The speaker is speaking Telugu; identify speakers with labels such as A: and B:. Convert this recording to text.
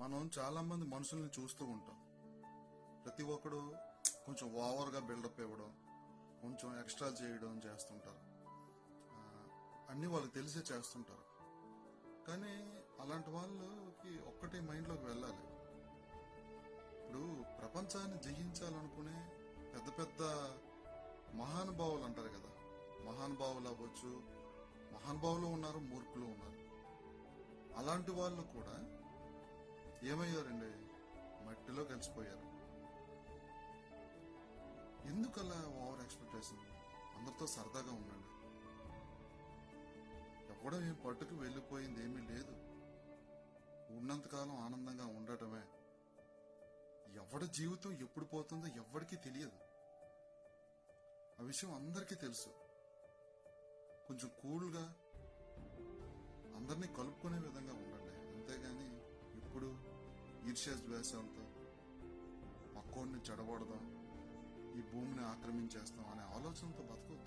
A: మనం చాలా మంది మనుషుల్ని చూస్తూ ఉంటాం. ప్రతి ఒక్కడు కొంచెం ఓవర్గా బిల్డప్ ఇవ్వడం కొంచెం ఎక్స్ట్రా చేయడం చేస్తుంటారు. అన్నీ అన్ని వాళ్ళకి తెలిసే చేస్తుంటారు. కానీ అలాంటి వాళ్ళకి ఒక్కటే మైండ్లోకి వెళ్ళాలి. ఇప్పుడు ప్రపంచాన్ని జయించాలనుకునే పెద్ద పెద్ద మహానుభావులు అంటారు కదా. మహానుభావులు అవ్వచ్చు మహానుభావులు ఉన్నారు మూర్ఖులు ఉన్నారు. అలాంటి వాళ్ళు కూడా ఏమయ్యారండి మట్టిలో కలిసిపోయారు. ఎందుకలా ఓవర్ ఎక్స్పెక్టేషన్? అందరితో సరదాగా ఉండండి. ఎవడో ఏం పట్టుకు వెళ్ళిపోయింది ఏమీ లేదు. ఉన్నంతకాలం ఆనందంగా ఉండటమే. ఎవడి జీవితం ఎప్పుడు పోతుందో ఎవరికి తెలియదు. ఆ విషయం అందరికీ తెలుసు. కొంచెం కూల్గా అందరినీ కలుపు ఈర్ష్య ద్వేషాలతో పక్కోడిని చెడగొడదాం ఈ భూమిని ఆక్రమించేస్తాం అనే ఆలోచనతో బతకొద్దు.